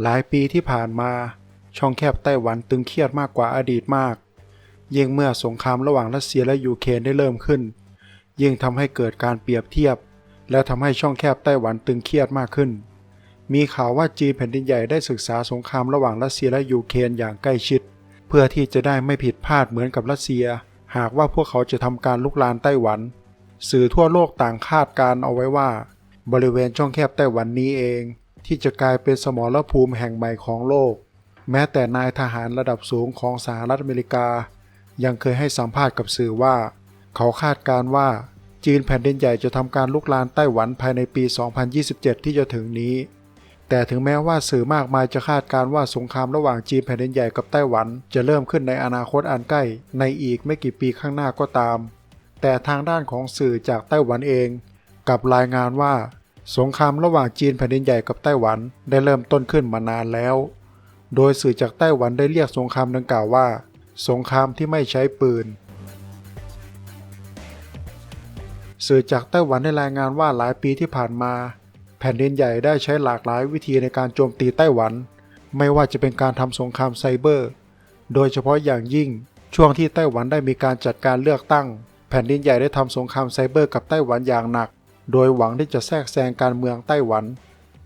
หลายปีที่ผ่านมา ช่องแคบไต้หวันตึงเครียดมากกว่าอดีตมาก ยิ่งเมื่อสงครามระหว่างรัสเซียและยูเครนได้เริ่มขึ้น ยิ่งทำให้เกิดการเปรียบเทียบ และทำให้ช่องแคบไต้หวันตึงเครียดมากขึ้น มีข่าวว่าจีนแผ่นดินใหญ่ได้ศึกษาสงครามระหว่างรัสเซียและยูเครนอย่างใกล้ชิด เพื่อที่จะได้ไม่ผิดพลาดเหมือนกับรัสเซีย หากว่าพวกเขาจะทำการลุกลานไต้หวัน สื่อทั่วโลกต่างคาดการเอาไว้ว่า บริเวณช่องแคบไต้หวันนี้เอง ที่จะกลายเป็นสมรภูมิแห่งใหม่ของโลก แม้แต่นายทหารระดับสูงของสหรัฐอเมริกา ยังเคยให้สัมภาษณ์กับสื่อว่า เขาคาดการณ์ว่าจีนแผ่นดินใหญ่จะทำการลุกลานไต้หวันภายในปี 2027 ที่จะถึงนี้ แต่ถึงแม้ว่าสื่อมากมายจะคาดการณ์ว่าสงครามระหว่างจีนแผ่นดินใหญ่กับไต้หวัน จะเริ่มขึ้นในอนาคตอันใกล้ในอีกไม่กี่ปีข้างหน้าก็ตาม แต่ทางด้านของสื่อจากไต้หวันเองกลับรายงานว่า สงครามระหว่างจีนแผ่นดินใหญ่กับไต้หวันได้เริ่มต้นขึ้นมานานแล้ว โดยสื่อจากไต้หวันได้เรียกสงครามดังกล่าวว่า สงครามที่ไม่ใช้ปืน สื่อจากไต้หวันได้รายงานว่าหลายปีที่ผ่านมา แผ่นดินใหญ่ได้ใช้หลากหลายวิธีในการโจมตีไต้หวัน ไม่ว่าจะเป็นการทำสงครามไซเบอร์ โดยเฉพาะอย่างยิ่ง ช่วงที่ไต้หวันได้มีการจัดการเลือกตั้ง แผ่นดินใหญ่ได้ทำสงครามไซเบอร์กับไต้หวันอย่างหนัก โดยหวังที่จะแทรกแซงการเมืองไต้หวัน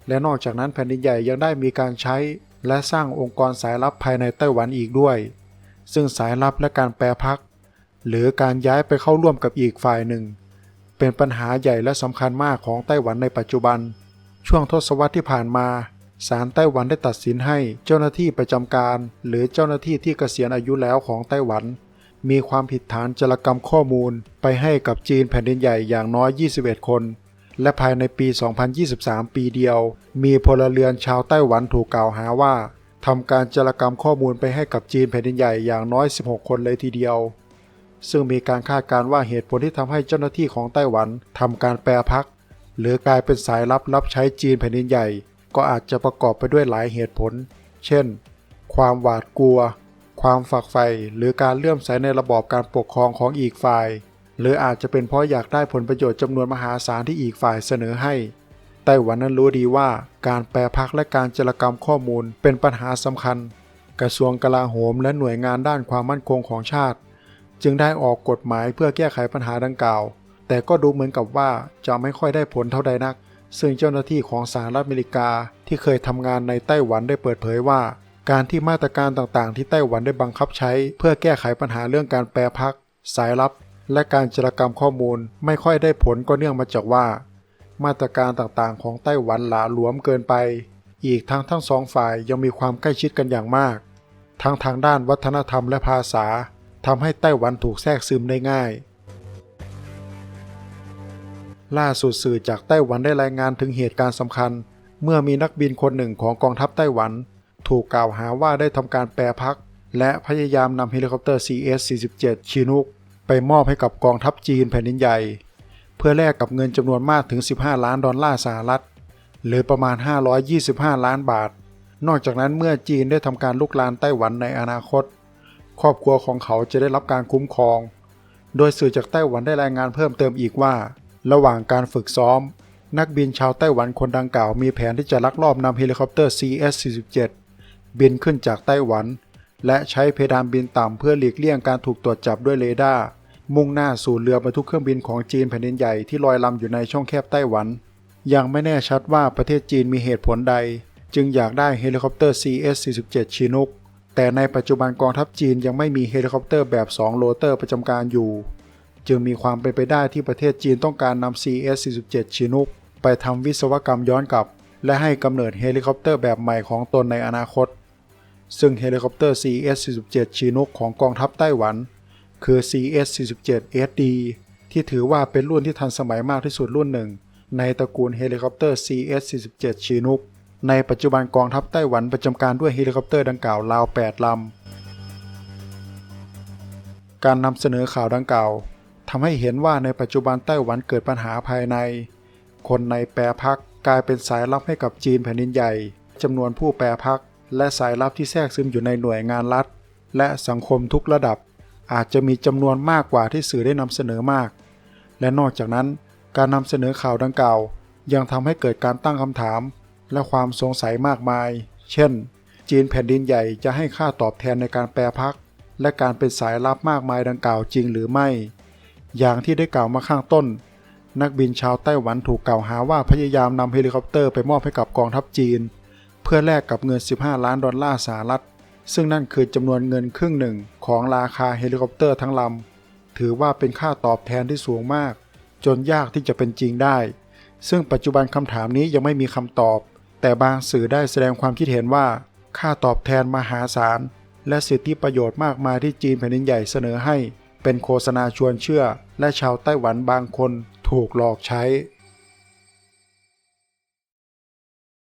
และนอกจากนั้นแผ่นดินใหญ่ยังได้มีการใช้ และสร้างองค์กรสายลับภายในไต้หวันอีกด้วย ซึ่งสายลับและการแปรพัก หรือการย้ายไปเข้าร่วมกับอีกฝ่ายหนึ่ง เป็นปัญหาใหญ่และสำคัญมากของไต้หวันในปัจจุบัน ช่วงทศวรรษที่ผ่านมาศาลไต้หวันได้ตัดสินให้เจ้าหน้าที่ประจำการ หรือเจ้าหน้าที่ที่เกษียณอายุแล้วของไต้หวัน มีความผิดฐานจารกรรมข้อมูลไปให้กับจีนแผ่นดินใหญ่อย่างน้อย 21 คน และภายในปี 2023 ปีเดียว มีพลเรือนชาวไต้หวันถูกกล่าวหาว่าทำการจารกรรมข้อมูลไปให้กับจีนแผ่นดินใหญ่อย่างน้อย 16 คนเลยทีเดียว ซึ่งมีการคาดการณ์ว่าเหตุผลที่ทำให้เจ้าหน้าที่ของไต้หวันทำการแปรพัก หรือกลายเป็นสายลับรับใช้จีนแผ่นดินใหญ่ ก็อาจจะประกอบไปด้วยหลายเหตุผล เช่น ความหวาดกลัว ความฝักใฝ่หรือการเลื่อมใสในระบอบการปกครองของอีกฝ่าย หรืออาจจะเป็นเพราะอยากได้ผลประโยชน์จำนวนมหาศาลที่อีกฝ่ายเสนอให้ไต้หวันนั้นรู้ดีว่าการแปรพักและการจารกรรมข้อมูลเป็นปัญหาสำคัญ กระทรวงกลาโหมและหน่วยงานด้านความมั่นคงของชาติ จึงได้ออกกฎหมายเพื่อแก้ไขปัญหาดังกล่าว แต่ก็ดูเหมือนกับว่าจะไม่ค่อยได้ผลเท่าใดนัก ซึ่งเจ้าหน้าที่ของสหรัฐอเมริกาที่เคยทำงานในไต้หวันได้เปิดเผยว่า การที่มาตรการต่างๆ ที่ไต้หวันได้บังคับใช้ เพื่อแก้ไขปัญหาเรื่องการแปรพัก สายลับ และการจารกรรมข้อมูลไม่ค่อยได้ผลก็เนื่องมาจากว่า มาตรการต่างๆ ของไต้หวันหลาหลวมเกินไป อีกทั้งทั้งสองฝ่ายยังมีความใกล้ชิดกันอย่างมาก ทั้งทางด้านวัฒนธรรมและภาษาทำให้ไต้หวันถูกแทรกซึมได้ง่าย ล่าสุดสื่อจากไต้หวันได้รายงานถึงเหตุการณ์สำคัญ เมื่อมีนักบินคนหนึ่งของกองทัพไต้หวัน ถูกกล่าวหาว่าได้ทำการแปรพัก และพยายามนำเฮลิคอปเตอร์ CS-47 ชินุก ไปมอบให้กับกองทัพจีนแผ่นดินใหญ่ เพื่อแลกกับเงินจำนวนมากถึง 15 ล้านดอลลาร์สหรัฐ หรือประมาณ 525 ล้านบาท นอกจากนั้นเมื่อจีนได้ทำการลุกลานไต้หวันในอนาคต ครอบครัวของเขาจะได้รับการคุ้มครอง โดยสื่อจากไต้หวันได้รายงานเพิ่มเติมอีกว่า ระหว่างการฝึกซ้อมนักบินชาวไต้หวันคนดังกล่าวมีแผนที่จะลักลอบนำเฮลิคอปเตอร์ CS-47 บินขึ้นจากไต้หวัน และใช้เพดานบินต่ำเพื่อหลีกเลี่ยงการถูกตรวจจับด้วยเรดาร์มุ่งหน้าสู่เรือบรรทุกเครื่องบินของจีนแผ่นดินใหญ่ที่ลอยลำอยู่ในช่องแคบไต้หวัน ยังไม่แน่ชัดว่าประเทศจีนมีเหตุผลใด จึงอยากได้เฮลิคอปเตอร์ CS-47 ชินุก แต่ในปัจจุบันกองทัพจีนยังไม่มีเฮลิคอปเตอร์แบบ 2 โรเตอร์ประจำการอยู่ จึงมีความเป็นไปได้ที่ประเทศจีนต้องการนำ CS-47 ชินุก ไปทำวิศวกรรมย้อนกลับ และให้กำเนิดเฮลิคอปเตอร์แบบใหม่ของตนในอนาคต ซึ่งเฮลิคอปเตอร์ CS-47 ชินุกของกองทัพไต้หวัน คือ CS-47 SD ที่ถือว่าเป็นรุ่นที่ทันสมัยมากที่สุดรุ่นหนึ่ง ในตระกูลเฮลิคอปเตอร์ CS-47 ชินุก ในปัจจุบันกองทัพไต้หวันประจำการด้วยเฮลิคอปเตอร์ดังกล่าวราว 8 ลำ การนำเสนอข่าวดังกล่าวทำให้เห็นว่าในปัจจุบันไต้หวันเกิดปัญหาภายใน คนในแปรพักกลายเป็นสายลับให้กับจีนแผ่นดินใหญ่จำนวนผู้แปรพัก และสายลับที่แทรกซึมอยู่ในหน่วยงานรัฐ และสังคมทุกระดับ อาจจะมีจำนวนมากกว่าที่สื่อได้นำเสนอมาก และนอกจากนั้นการนำเสนอข่าวดังกล่าว ยังทำให้เกิดการตั้งคำถาม และความสงสัยมากมาย เช่น จีนแผ่นดินใหญ่จะให้ค่าตอบแทนในการแปรพัก และการเป็นสายลับมากมายดังกล่าวจริงหรือไม่ อย่างที่ได้กล่าวมาข้างต้น นักบินชาวไต้หวันถูกกล่าวหาว่าพยายามนำเฮลิคอปเตอร์ไปมอบให้กับกองทัพจีน เพื่อแลกกับเงิน 15 ล้านดอลลาร์สหรัฐ ซึ่งนั่นคือจำนวนเงินครึ่งหนึ่งของราคาเฮลิคอปเตอร์ทั้งลำ ถือว่าเป็นค่าตอบแทนที่สูงมาก จนยากที่จะเป็นจริงได้ ซึ่งปัจจุบันคำถามนี้ยังไม่มีคำตอบ แต่บางสื่อได้แสดงความคิดเห็นว่า ค่าตอบแทนมหาศาล และสิทธิประโยชน์มากมายที่จีนแผ่นดินใหญ่เสนอให้ เป็นโฆษณาชวนเชื่อ และชาวไต้หวันบางคนถูกหลอกใช้